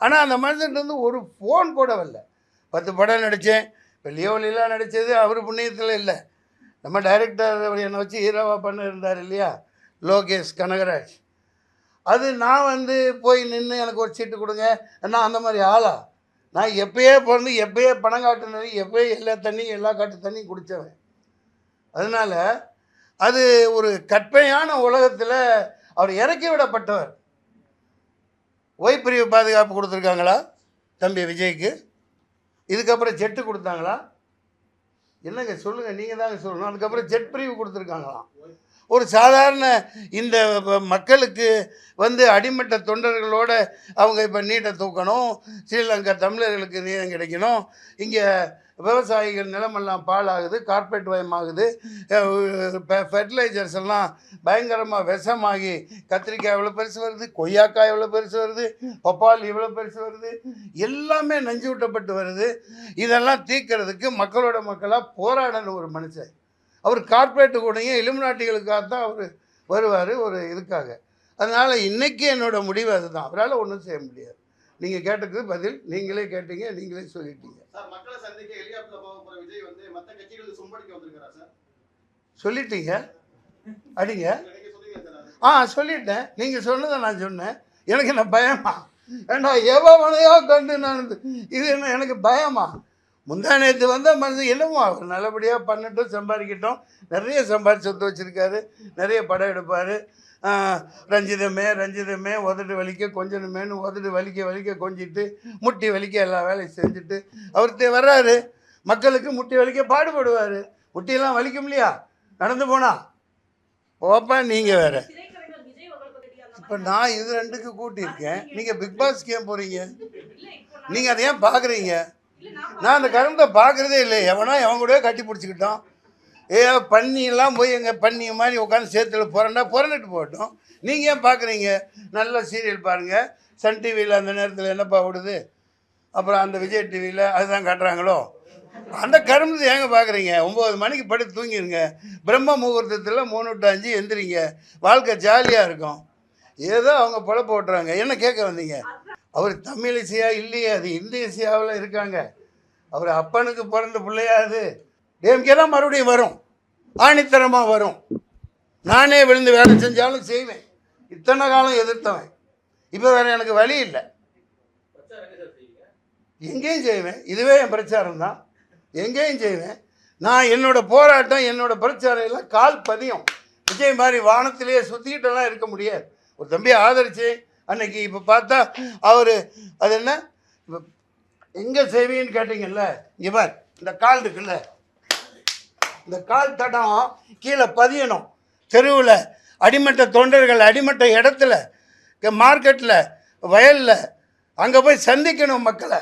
ஆனால் அந்த மனுஷன்ட்டு வந்து ஒரு ஃபோன் கூட வரல. பத்து படம் நடித்தேன் இப்போ லியோலிலாம் நடித்தது அவர் புண்ணியத்தில் இல்லை. நம்ம டைரக்டர் அவர் என்னை வச்சு ஹீரோவாக பண்ண இருந்தார் இல்லையா? லோகேஷ் கனகராஜ். அது நான் வந்து போய் நின்று எனக்கு ஒரு சீட்டு கொடுங்க. நான் அந்த மாதிரி ஆளா? நான் எப்பயே பிறந்து எப்பயே பணம் காட்டுனது எப்பயே எல்லா தண்ணியும் எல்லா காட்டு தண்ணியும் குடித்தவன் அதனால் அது ஒரு கற்பையான உலகத்தில் அவர் இறக்கி விடப்பட்டவர். ஓய்பிரிவு பாதுகாப்பு கொடுத்துருக்காங்களா தம்பி விஜய்க்கு? இதுக்கப்புறம் ஜெட்டு கொடுத்தாங்களா? என்னங்க சொல்லுங்கள் நீங்கள் தாங்க சொல்லணும். அதுக்கப்புறம் ஜெட் பிரிவு கொடுத்துருக்காங்களாம். ஒரு சாதாரண இந்த மக்களுக்கு வந்து அடிமட்ட தொண்டர்களோட அவங்க இப்போ நீட்டை தூக்கணும் ஸ்ரீலங்கா தமிழர்களுக்கு நீளம் கிடைக்கணும் இங்கே விவசாயிகள் நிலமெல்லாம் பாழாகுது கார்பரேட் மயமாகுது ஃபெர்டிலைசர்ஸ் எல்லாம் பயங்கரமாக விஷமாகி கத்திரிக்காய் எவ்வளோ பெருசு வருது கொய்யாக்காய் எவ்வளோ பெருசு வருது பப்பாளி இவ்வளோ பெருசு வருது எல்லாமே நஞ்சு விட்டப்பட்டு வருது. இதெல்லாம் தீர்க்கறதுக்கு மக்களோட மக்களாக போராடணும் ஒரு மனுஷன். அவர் கார்ப்பரேட்டு கூடயும் இலுமினாட்டிகளுக்காக தான் அவர் வருவார் ஒரு இதுக்காக. அதனால் இன்றைக்கி என்னோட முடிவு அதுதான். அவரால் ஒன்றும் செய்ய முடியாது. நீங்கள் கேட்டதுக்கு பதில் நீங்களே கேட்டீங்க நீங்களே சொல்லிட்டீங்க. சார் மக்களை சந்திக்க ஹெலிகாப்டர்ல போக போற விஜய் வந்து மத்த கட்சிகளுக்கு சும்படிக்க வந்திருக்காரா சார்? சொல்லிட்டீங்க. அடிங்க. ஆ சொல்லிட்டேன். நீங்கள் சொன்னதை நான் சொன்னேன். எனக்கு என்ன பயமா? ஏண்டா எவனையோ கண்டு நான் இது- என்ன எனக்கு பயமா? முந்தா நேற்று வந்த மனுஷன் என்னமோ அவர் நல்லபடியாக பண்ணட்டும் சம்பாதிக்கட்டும். நிறைய சம்பாதிச்சு சொத்து வச்சுருக்காரு. நிறைய படம் எடுப்பார். ரஞ்சிதமே ரஞ்சிதமே உதடு வலிக்க கொஞ்சணுமேனு உதடு வலிக்க வலிக்க கொஞ்சிட்டு முட்டி வலிக்க எல்லா வேலையும் செஞ்சுட்டு அவர்கிட்ட வர்றாரு. மக்களுக்கு முட்டி வலிக்க பாடுபடுவார். முட்டியெல்லாம் வலிக்கும் இல்லையா நடந்து போனா? போப்பா நீங்கள் வேறு. இப்போ நான் இது ரெண்டுக்கு கூட்டியிருக்கேன். நீங்கள் பிக் பாஸ்க்கு ஏன் போகிறீங்க நீங்கள் அதை ஏன் பார்க்குறீங்க நான் அந்த கருந்தை பார்க்குறதே இல்லை எவனா எவன் கூடவே கட்டி பிடிச்சிக்கிட்டோம். ஏ பன்னியெல்லாம் போய் எங்கள் பன்னி மாதிரி உட்காந்து சேத்துல புரண்டா புரண்டுட்டு போட்டோம் நீங்கள் ஏன் பார்க்குறீங்க நல்ல சீரியல் பாருங்கள் சன் டிவியில் அந்த நேரத்தில் என்னப்பா ஓடுது? அப்புறம் அந்த விஜய் டிவியில் அதுதான் காட்டுறாங்களோ? அந்த கரும்பு ஏங்க பார்க்குறீங்க ஒம்பது மணிக்கு படுத்து தூங்கிடுங்க பிரம்ம முகூர்த்தத்தில் மூணு டு அஞ்சு எந்திரிங்க. வாழ்க்கை ஜாலியாக இருக்கும். ஏதோ அவங்க பொழப்பு ஓட்டுறாங்க. என்ன கேட்க வந்தீங்க? அவர் தமிழ் இசையா இல்லையே. அது இந்தி இசையாவில் இருக்காங்க. அவர் அப்பனுக்கு பிறந்த பிள்ளையா அது. டிஎம்கே தான் மறுபடியும் வரும். ஆணித்தரமாக வரும். நானே விழுந்து வேலை செஞ்சாலும் செய்வேன். இத்தனை காலம் எதிர்த்தவன். இப்போ வேறு எனக்கு வழி இல்லை. எங்கேயும் செய்வேன். இதுவே என் பிரச்சாரம் தான். எங்கேயும் செய்வேன். நான் என்னோட போராட்டம் என்னோட பிரச்சாரம் எல்லாம் கால் பதியும். விஜய் மாதிரி வானத்திலேயே சுற்றிக்கிட்டெல்லாம் இருக்க முடியாது. ஒரு தம்பியை ஆதரிச்சு அன்னைக்கு இப்போ பார்த்தா அவர் அது என்ன? எங்கே செய்வீன்னு கேட்டீங்கல்ல இங்கே பார் இந்த கால் இருக்குல்ல. இந்த கால் தடம் கீழே பதியணும். தெருவில் அடிமட்ட தொண்டர்கள் அடிமட்ட இடத்துல மார்க்கெட்டில் வயலில் அங்கே போய் சந்திக்கணும் மக்களை.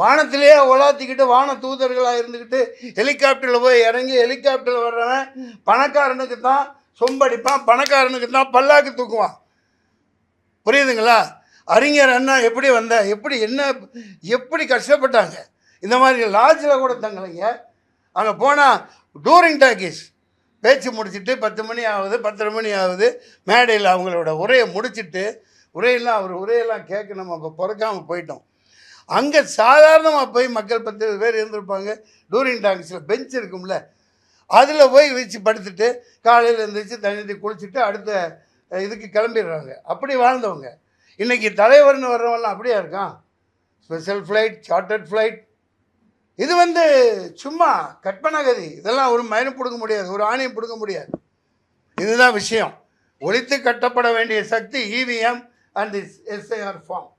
வானத்திலேயே உலாத்திக்கிட்டு வான தூதர்களாக இருந்துக்கிட்டு ஹெலிகாப்டரில் போய் இறங்கி ஹெலிகாப்டரில் வர்றவன் பணக்காரனுக்கு தான் சொம்படிப்பான் பணக்காரனுக்கு தான் பல்லாக்கு தூக்குவான். புரியுதுங்களா? அறிஞர் அண்ணா எப்படி வந்த எப்படி என்ன எப்படி கஷ்டப்பட்டாங்க? இந்த மாதிரி லாட்ஜில் கூட தங்கலைங்க. அங்கே போனால் டூரிங் டாக்கீஸ் பேச்சு முடிச்சுட்டு பத்து மணி ஆகுது பத்தரை மணி ஆகுது. மேடையில் அவங்களோட உரையை முடிச்சிட்டு உரையெல்லாம் அவர் உரையெல்லாம் கேட்க நம்ம அப்போ பிறக்காமல் போயிட்டோம். அங்கே சாதாரணமாக போய் மக்கள் பத்து பேர் இருந்திருப்பாங்க. டூரிங் டாக்கீஸில் பெஞ்ச் இருக்கும்ல அதில் போய் வச்சு படுத்துட்டு காலையில் எழுந்திரிச்சு தண்ணி குளிச்சுட்டு அடுத்த இதுக்கு கிளம்பிடுறாங்க. அப்படி வாழ்ந்தவங்க. இன்றைக்கி தலைவர்னு வர்றவங்கலாம் அப்படியா இருக்கான்? ஸ்பெஷல் ஃப்ளைட் சார்ட்டர்ட் ஃப்ளைட் இது வந்து சும்மா கற்பனகதி. இதெல்லாம் ஒரு மயனும் கொடுக்க முடியாது ஒரு ஆணையும் கொடுக்க முடியாது. இதுதான் விஷயம். ஒழித்து கட்டப்பட வேண்டிய சக்தி இவிஎம் அண்ட் எஸ்ஐஆர் ஃபார்ம்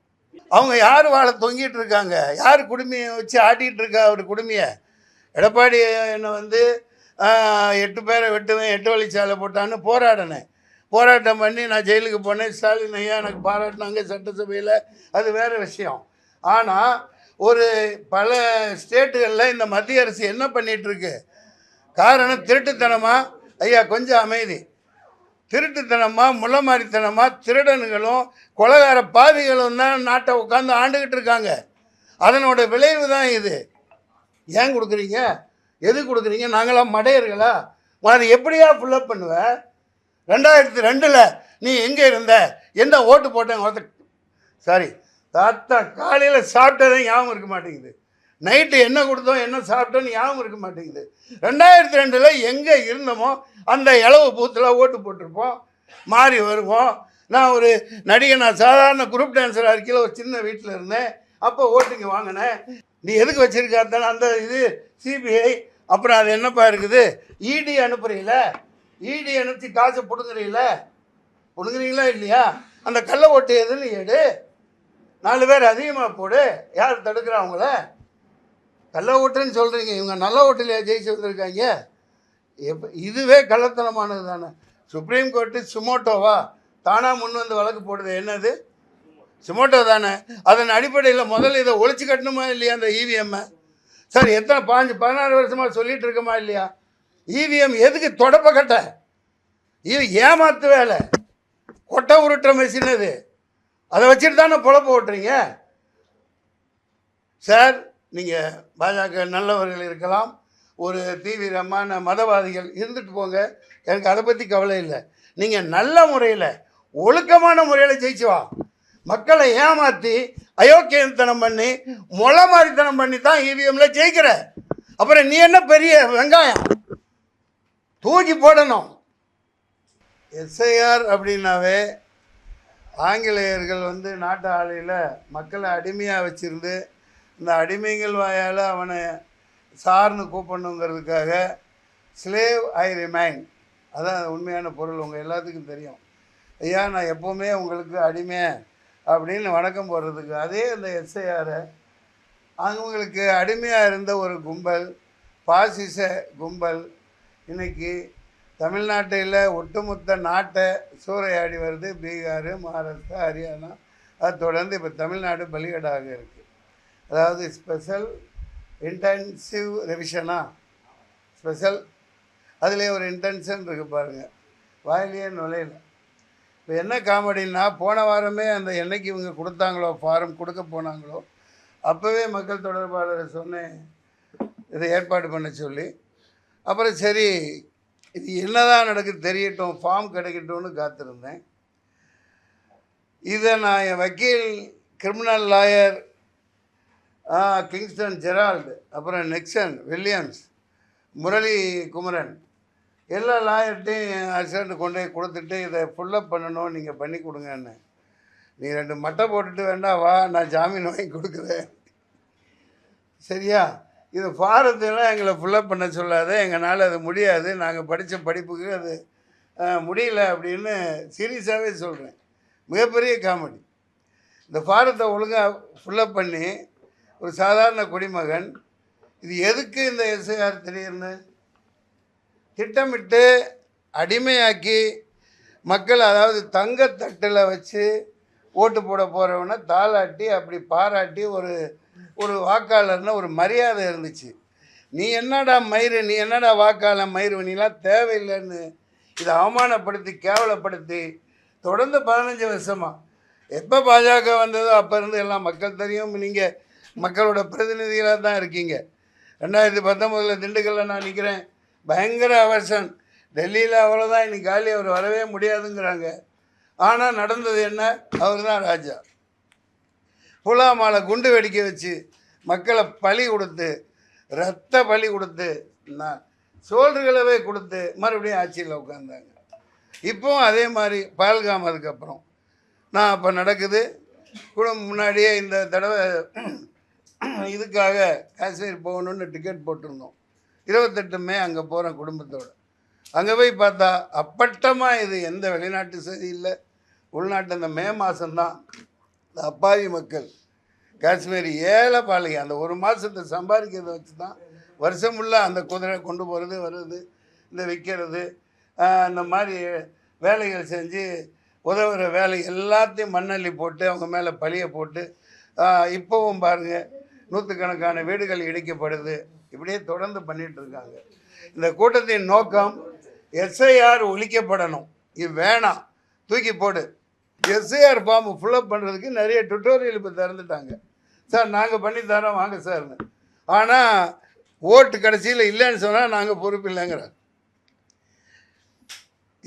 அவங்க யார் வாழ தொங்கிட்டு இருக்காங்க? யார் குடுமையை வச்சு ஆட்டிகிட்டு இருக்கா அவர் குடுமையை? எடப்பாடி என்னை வந்து எட்டு பேரை வெட்டுவேன் எட்டு வழிச்சாலை போட்டான்னு போராடினேன். போராட்டம் பண்ணி நான் ஜெயிலுக்கு போனேன். ஸ்டாலின் ஐயா எனக்கு பாராட்டினாங்க சட்டசபையில். அது வேறு விஷயம். ஆனால் ஒரு பல ஸ்டேட்டுகளில் இந்த மத்திய அரசு என்ன பண்ணிகிட்ருக்கு காரணம் திருட்டுத்தனமாக ஐயா கொஞ்சம் அமைதி. திருட்டுத்தனமாக முள்ளமாரித்தனமாக திருடனுங்களும் கொலகார பாவிகளும் தான் நாட்டை உட்காந்து ஆண்டுக்கிட்டு இருக்காங்க. அதனோட விளைவு தான் இது. ஏன் கொடுக்குறீங்க? எது கொடுக்குறீங்க? நாங்களாம் மடையர்களா? அதை எப்படியா ஃபுல்லப் பண்ணுவேன் ரெண்டாயிரத்தி ரெண்டில் நீ எங்கே இருந்த? என்ன ஓட்டு போட்டேன் சாரி தாத்தா காலையில் சாப்பிட்டதே ஞாபகம் இருக்க மாட்டேங்குது. நைட்டு என்ன கொடுத்தோம் என்ன சாப்பிட்டோன்னு ஞாபகம் இருக்க மாட்டேங்குது. ரெண்டாயிரத்தி ரெண்டில் எங்கே இருந்தோமோ அந்த இளவு பூத்தில் ஓட்டு போட்டிருப்போம். மாறி வருவோம். நான் ஒரு நடிகை நான் சாதாரண குரூப் டான்ஸராக இருக்கையில் ஒரு சின்ன வீட்டில் இருந்தேன். அப்போ ஓட்டுங்க வாங்கினேன். நீ எதுக்கு வச்சுருக்காத்தான அந்த இது சிபிஐ அப்புறம் அது என்னப்பா இருக்குது? இடி அனுப்புறீங்கள இடி அனுப்பிச்சு காசை பிடுங்குறீங்கள பிடுங்குறீங்களா இல்லையா? அந்த கள்ள ஓட்டு எதுன்னு எடு. நாலு பேர் அதிகமாக போடு. யார் தடுக்கிறா அவங்கள? கள்ள ஓட்டுன்னு சொல்கிறீங்க இவங்க நல்ல ஓட்டில் ஜெயிச்சு வந்திருக்காங்க? எப்போ இதுவே கள்ளத்தனமானது தானே. சுப்ரீம் கோர்ட்டு சுமோட்டோவா தானாக முன் வந்து வழக்கு போடுது. என்னது? சுமோட்டோ தானே. அதன் அடிப்படையில் முதல்ல இதை ஒழிச்சு கட்டணுமா இல்லையா அந்த இவிஎம்மை சார் எத்தனை பாஞ்சு பதினாறு வருஷமாக சொல்லிகிட்டு இருக்கோமா இல்லையா? இவிஎம் எதுக்கு தொடப்ப கட்ட? இது ஏமாத்து வேலை. கொட்டை உருட்டுற மெஷின் அது. அதை வச்சுட்டு தானே பொழப்பு ஓட்டுறீங்க? சார் நீங்கள் பாஜக நல்லவர்கள் இருக்கலாம். ஒரு தீவிரமான மதவாதிகள் இருந்துட்டு போங்க. எனக்கு அதை பற்றி கவலை இல்லை. நீங்கள் நல்ல முறையில் ஒழுக்கமான முறையில் ஜெயிச்சு வா. மக்களை ஏமாற்றி அயோக்கியத்தனம் பண்ணி மொளை மாதிரித்தனம் பண்ணி தான் இவிஎம்ல ஜெயிக்கிற. அப்புறம் நீ என்ன பெரிய வெங்காயம்? தூக்கி போடணும். எஸ்ஐஆர் அப்படின்னாவே ஆங்கிலேயர்கள் வந்து நாட்டு ஆலையில் மக்களை அடிமையாக வச்சுருந்து இந்த அடிமைகள் வாயால் அவனை சார்னு கூப்பிடணுங்கிறதுக்காக ஸ்லேவ் ஐ ரிமைன் அதான் உண்மையான பொருள் உங்கள் எல்லாத்துக்கும் தெரியும். ஐயா நான் எப்போவுமே உங்களுக்கு அடிமை அப்படின்னு வணக்கம் போடுறதுக்கு அதே அந்த எஸ்ஐஆரை அவங்களுக்கு அடிமையாக இருந்த ஒரு கும்பல் பாசிச கும்பல் இன்றைக்கி தமிழ்நாட்டில் ஒட்டுமொத்த நாட்டை சூறையாடி வருது பீகார் மகாராஷ்டிரா ஹரியானா. அது தொடர்ந்து இப்போ தமிழ்நாடு பலிகடாக இருக்குது அதாவது ஸ்பெஷல் இன்டென்சிவ் ரெவிஷனா? ஸ்பெஷல். அதிலே ஒரு இன்டென்ஷன் இருக்குது பாருங்கள் வாயிலேயே நுழையல. இப்போ என்ன காமெடின்னா போன வாரமே அந்த என்னைக்கு இவங்க கொடுத்தாங்களோ ஃபாரம் கொடுக்க போனாங்களோ அப்போவே மக்கள் தொடர்பாளரை சொன்னேன். இதை ஏற்பாடு பண்ண சொல்லி. அப்புறம் சரி இது என்னதான் நடக்குது தெரியட்டும் ஃபார்ம் கிடைக்கட்டும்னு காத்திருந்தேன். இதை நான் என் வக்கீல் கிரிமினல் லாயர் கிங்ஸ்டன் ஜெரால்டு அப்புறம் நெக்சன் வில்லியம்ஸ் முரளி குமரன் எல்லா லாயர்கிட்டையும் அசிஸ்டண்ட் கொண்டு போய் கொடுத்துட்டு இதை ஃபுல்லப் பண்ணணும் நீங்கள் பண்ணி கொடுங்கன்னு. நீ ரெண்டு மட்டை போட்டுட்டு வேண்டாம் வா நான் ஜாமீன் வாங்கி கொடுக்குறேன். சரியா? இது ஃபாரத்தெல்லாம் எங்களை ஃபுல்லப் பண்ண சொல்லாத எங்களால் அது முடியாது. நாங்கள் படித்த படிப்புக்கு அது முடியல அப்படின்னு சீரியஸாகவே சொல்கிறேன் மிகப்பெரிய காமெடி இந்த ஃபாரத்தை ஒழுங்காக ஃபுல்லப் பண்ணி ஒரு சாதாரண குடிமகன் இது எதுக்கு இந்த எஸ்ஐஆர் திடீர்னு? திட்டமிட்டு அடிமையாக்கி மக்கள் அதாவது தங்கத்தட்டில் வச்சு ஓட்டு போட போகிறவனை தாளாட்டி அப்படி பாராட்டி ஒரு ஒரு வாக்காளர்னு ஒரு மரியாதை இருந்துச்சு. நீ என்னடா மயிறு நீ என்னடா வாக்காளர் மயிறு நீலாம் தேவையில்லைன்னு இதை அவமானப்படுத்தி கேவலப்படுத்தி தொடர்ந்து பதினஞ்சு வருஷமா. எப்போ பாஜக வந்ததோ அப்போ இருந்து எல்லாம் மக்கள் தெரியும். நீங்கள் மக்களோட பிரதிநிதிகளாக தான் இருக்கீங்க. ரெண்டாயிரத்தி பத்தொம்போதில் திண்டுக்கல்ல நான் நிற்கிறேன் பயங்கர அவர்ஷன். டெல்லியில் அவ்வளோதான் இன்னைக்கு காலி அவர் வரவே முடியாதுங்கிறாங்க. ஆனால் நடந்தது என்ன? அவர் தான் ராஜா. புலாமால குண்டு வெடிக்க வச்சு மக்களை பலி கொடுத்து ரத்த பலி கொடுத்து நான் சோல்டுகளவே கொடுத்து மறுபடியும் ஆட்சியில் உட்காந்தாங்க இப்போவும் அதே மாதிரி பால்காம் அதுக்கப்புறம். நான் அப்போ நடக்குது. கூட முன்னாடியே இந்த தடவை இதுக்காக காஷ்மீர் போகணுன்னு டிக்கெட் போட்டிருந்தோம். இருபத்தெட்டு மே அங்கே போகிறேன் குடும்பத்தோடு. அங்கே போய் பார்த்தா அப்பட்டமாக இது எந்த வெளிநாட்டு சரி இல்லை. உள்நாட்டு அந்த மே மாதம்தான் இந்த அப்பாவி மக்கள். காஷ்மீர் ஏழை பாளையம் அந்த ஒரு மாதத்தை சம்பாதிக்கிறத வச்சு தான் வருஷம் ஃபுல்லாக அந்த குதிரை கொண்டு போகிறது வர்றது இந்த விற்கிறது அந்த மாதிரி வேலைகள் செஞ்சு உதவுற வேலை எல்லாத்தையும் மண்ணள்ளி போட்டு அவங்க மேலே பழிய போட்டு இப்போவும் பாருங்கள் நூற்றுக்கணக்கான வீடுகள் இடிக்கப்படுது. இப்படியே தொடர்ந்து பண்ணிகிட்டு இருக்காங்க. இந்த கூட்டத்தின் நோக்கம் எஸ்ஐஆர் ஒழிக்கப்படணும். இது வேணாம். தூக்கி போடு. எஸ்ஐஆர் ஃபார்ம் ஃபுல்லப் பண்ணுறதுக்கு நிறைய டுட்டோரியல் இப்போ திறந்துட்டாங்க. சார் நாங்கள் பண்ணி தரோம் வாங்க சார்னு. ஆனால் ஓட்டு கடைசியில் இல்லைன்னு சொன்னால் நாங்கள் பொறுப்பு இல்லைங்கிறார்.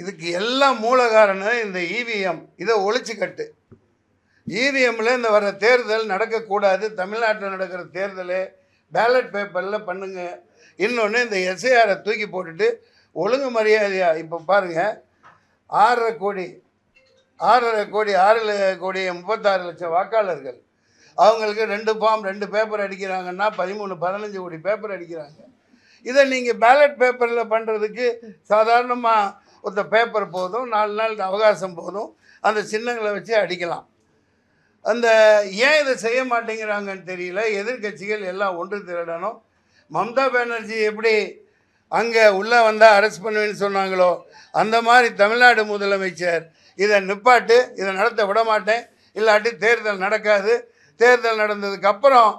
இதுக்கு எல்லாம் மூல காரணம் இந்த இவிஎம் இதை ஒழிச்சு கட்டு. இவிஎம்மில் இந்த வர தேர்தல் நடக்கக்கூடாது. தமிழ்நாட்டில் நடக்கிற தேர்தல் பேலட் பேப்பரில் பண்ணுங்க. இன்னொன்று இந்த எஸ்ஐஆரை தூக்கி போட்டுட்டு ஒழுங்கு மரியாதையா இப்போ பாருங்கள் ஆறரை கோடி ஆறரை கோடி ஆறு கோடி முப்பத்தாறு லட்சம் வாக்காளர்கள். அவங்களுக்கு ரெண்டு ஃபார்ம் ரெண்டு பேப்பர் அடிக்கிறாங்கன்னா பதிமூணு பதினஞ்சு கோடி பேப்பர் அடிக்கிறாங்க. இதை நீங்கள் பேலட் பேப்பரில் பண்ணுறதுக்கு சாதாரணமாக ஒருத்த பேப்பர் போதும் நாலு நாள் அவகாசம் போதும் அந்த சின்னங்களை வச்சு அடிக்கலாம். அந்த ஏன் இதை செய்ய மாட்டேங்கிறாங்கன்னு தெரியல. எதிர்க்கட்சிகள் எல்லாம் ஒன்று திரடணும். மம்தா பானர்ஜி எப்படி அங்கே உள்ளே வந்தால் அரெஸ்ட் பண்ணுவேன்னு சொன்னாங்களோ அந்த மாதிரி தமிழ்நாடு முதலமைச்சர் இதை நிப்பாட்டு இதை நடத்த விட மாட்டேன் இல்லாட்டி தேர்தல் நடக்காது. தேர்தல் நடந்ததுக்கு அப்புறம்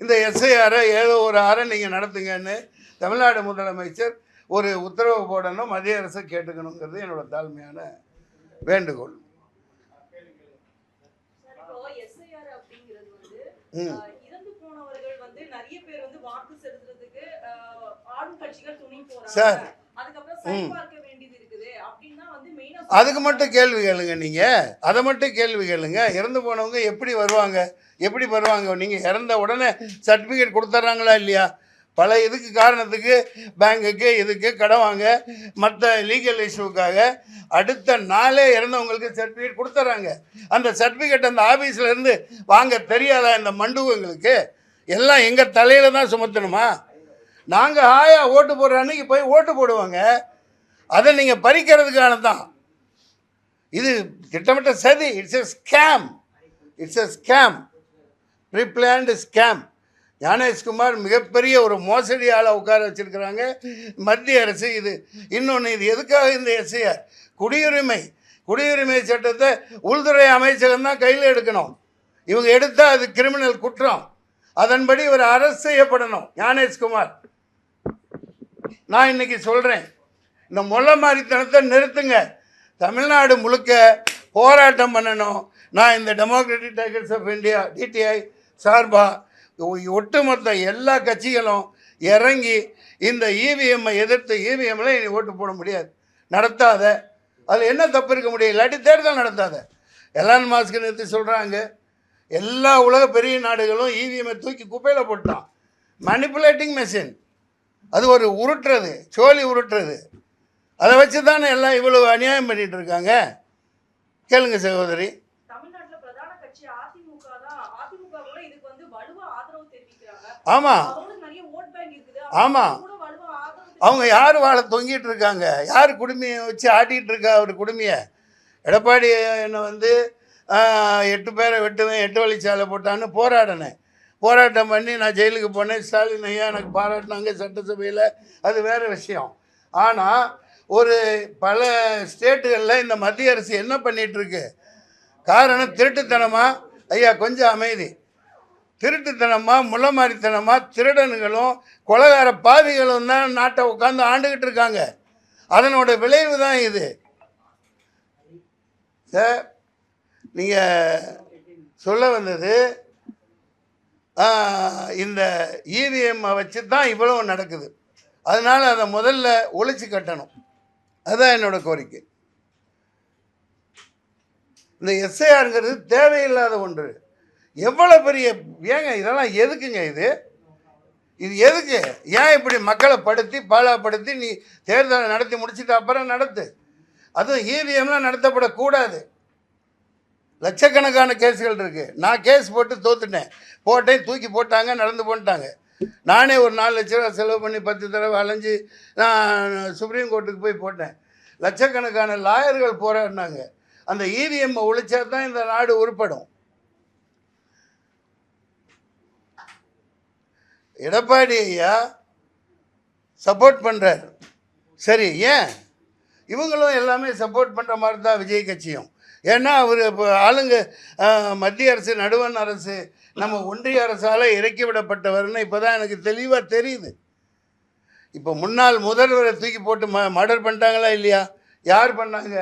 இந்த எஸ்ஐஆரை ஏதோ ஒரு அறை நீங்கள் நடத்துங்கன்னு தமிழ்நாடு முதலமைச்சர் ஒரு உத்தரவு போடணும் மத்திய அரசை கேட்டுக்கணுங்கிறது என்னோட தாழ்மையான வேண்டுகோள். சார், அதுக்கு மட்டும் கேள்வி கேளுங்க நீங்கள் அதை மட்டும் கேள்வி கேளுங்க. இறந்து போனவங்க எப்படி வருவாங்க? எப்படி வருவாங்க? நீங்கள் இறந்த உடனே சர்டிஃபிகேட் கொடுத்துட்றாங்களா இல்லையா? பல இதுக்கு காரணத்துக்கு பேங்குக்கு இதுக்கு கடன் வாங்க மற்ற லீகல் இஷ்யூக்காக அடுத்த நாளே இறந்தவங்களுக்கு சர்டிஃபிகேட் கொடுத்துட்றாங்க அந்த சர்டிஃபிகேட் அந்த ஆஃபீஸில் இருந்து வாங்க தெரியாதா இந்த மண்டுவங்களுக்கு எல்லாம் எங்கள் தலையில் தான் சுமத்தணுமா? நாங்கள் ஆயா ஓட்டு போடுற அன்னைக்கு போய் ஓட்டு போடுவாங்க. அதை நீங்கள் பறிக்கிறதுக்கான தான் இது திட்டமிட்ட சதி. It's a scam it's a scam preplanned scam Gyanesh Kumar மிகப்பெரிய ஒரு மோசடியால் உட்கார வச்சிருக்கிறாங்க. மத்திய அரசு இது. இன்னொன்று இது எதுக்காக இந்த எஸ்ஐஆர் குடியுரிமை. குடியுரிமை சட்டத்தை உள்துறை அமைச்சகம் தான் கையில் எடுக்கணும். இவங்க எடுத்தால் அது கிரிமினல் குற்றம். அதன்படி ஒரு அரசு செய்யப்படணும். ஞானேஷ்குமார் நான் இன்னைக்கு சொல்கிறேன் இந்த முள்ள மாதிரித்தனத்தை நிறுத்துங்க. தமிழ்நாடு முழுக்க போராட்டம் பண்ணணும். நான் இந்த democratic tigers of India DTI சார்பாக ஒட்டுமொத்த எல்லா கட்சிகளும் இறங்கி இந்த இவிஎம்மை எதிர்த்து இவிஎம்மில் இனி ஓட்டு போட முடியாது. நடத்தாத. அதில் என்ன தப்பு இருக்க முடியும்? இல்லாட்டி தேர்தல் நடத்தாத. எலான் மாஸ்க்கு நிறுத்தி சொல்கிறாங்க எல்லா உலக பெரிய நாடுகளும் இவிஎம்மை தூக்கி குப்பையில் போட்டான். மேனிப்புலேட்டிங் மெஷின் அது ஒரு உருட்டுறது. சோழி உருட்டுறது. அதை வச்சு தானே எல்லாம் இவ்வளவு அநியாயம் பண்ணிட்டு இருக்காங்க? கேளுங்க சகோதரி. ஆமாம் அவங்களுக்கு நிறைய ஓட் பேங்க் இருக்குது. ஆமா. அவங்க யார் வாழை தொங்கிட்டு இருக்காங்க? யார் குடுமையை வச்சு ஆட்டிகிட்டு இருக்கா அவர் குடுமையை? எடப்பாடி என்னை வந்து எட்டு பேரை வெட்டுவேன் எட்டு வழிச்சாலை போட்டான்னு போராடினேன். போராட்டம் பண்ணி நான் ஜெயிலுக்கு போனேன். ஸ்டாலின் ஐயா எனக்கு பாராட்டினாங்க சட்டசபையில். அது வேறு விஷயம். ஆனால் ஒரு பல ஸ்டேட்டுகளில் இந்த மத்திய அரசு என்ன பண்ணிகிட்ருக்கு காரணம் திருட்டுத்தனமாக ஐயா கொஞ்சம் அமைதி. திருட்டுத்தனமாக முள்ளமாரித்தனமாக திருடனுங்களும் கொலகார பாவிகளும் தான் நாட்டை உட்காந்து ஆண்டுகிட்டு இருக்காங்க. அதனோட விளைவு தான் இது. சார் நீங்கள் சொல்ல வந்தது இந்த இவிஎம்மை வச்சு தான் இவ்வளவு நடக்குது. அதனால் அதை முதல்ல ஒழிச்சு கட்டணும். அதுதான் என்னோடய கோரிக்கை. இந்த எஸ்ஐஆருங்கிறது தேவையில்லாத ஒன்று. எவ்வளோ பெரிய ஏங்க இதெல்லாம் எதுக்குங்க இது? இது எதுக்கு? ஏன் இப்படி மக்களை படுத்தி பாலாப்படுத்தி நீ தேர்தலை நடத்தி முடிச்சுட்டு அப்புறம் நடத்து? அதுவும் இவிஎம்லாம் நடத்தப்படக்கூடாது. லட்சக்கணக்கான கேஸுகள் இருக்குது நான் கேஸ் போட்டு தோத்துட்டேன். போட்டேன் தூக்கி போட்டாங்க நடந்து போட்டாங்க நானே ஒரு நாலு லட்ச ரூபா செலவு பண்ணி பத்து தடவை அலைஞ்சு நான் சுப்ரீம் கோர்ட்டுக்கு போய் போட்டேன். லட்சக்கணக்கான லாயர்கள் போராடினாங்க. அந்த இவிஎம்மை ஒழிச்சா தான் இந்த நாடு உருப்படும். எடப்பாடி ஐயா சப்போர்ட் பண்ணுறார் சரி ஏன்? இவங்களும் எல்லாமே சப்போர்ட் பண்ணுற மாதிரி தான் விஜய் கட்சியும். ஏன்னா அவர் இப்போ ஆளுங்க மத்திய அரசு நடுவண் அரசு நம்ம ஒன்றிய அரசால் இறக்கி விடப்பட்டவர்னு இப்போ தான் எனக்கு தெளிவாக தெரியுது. இப்போ முன்னாள் முதல்வரை தூக்கி போட்டு ம மர்டர் பண்ணிட்டாங்களா இல்லையா? யார் பண்ணாங்க?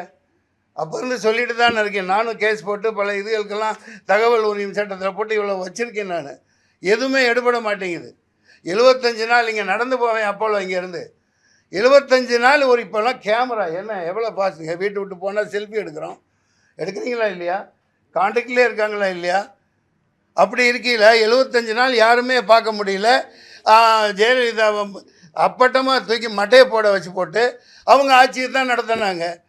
அப்போ இருந்து சொல்லிட்டு தான் இருக்கேன். நானும் கேஸ் போட்டு பல இதுகளுக்கெல்லாம் தகவல் உரிமை சட்டத்தில் போட்டு இவ்வளோ வச்சுருக்கேன் நான். எதுவுமே எடுபட மாட்டேங்குது. எழுபத்தஞ்சு நாள் இங்கே நடந்து போவேன் அப்போலோ இங்கேருந்து. எழுபத்தஞ்சு நாள் ஒரு இப்போல்லாம் கேமரா என்ன எவ்வளோ பாசுங்க வீட்டு விட்டு போனால் செல்ஃபி எடுக்கிறோம். எடுக்கிறீங்களா இல்லையா? கான்டாக்ட்லேயே இருக்காங்களா இல்லையா? அப்படி இருக்கையில் எழுபத்தஞ்சு நாள் யாருமே பார்க்க முடியல. ஜெயலலிதா அப்பட்டமாக தூக்கி மட்டையை போட வச்சு போட்டு அவங்க ஆட்சியை தான் நடத்தினாங்க.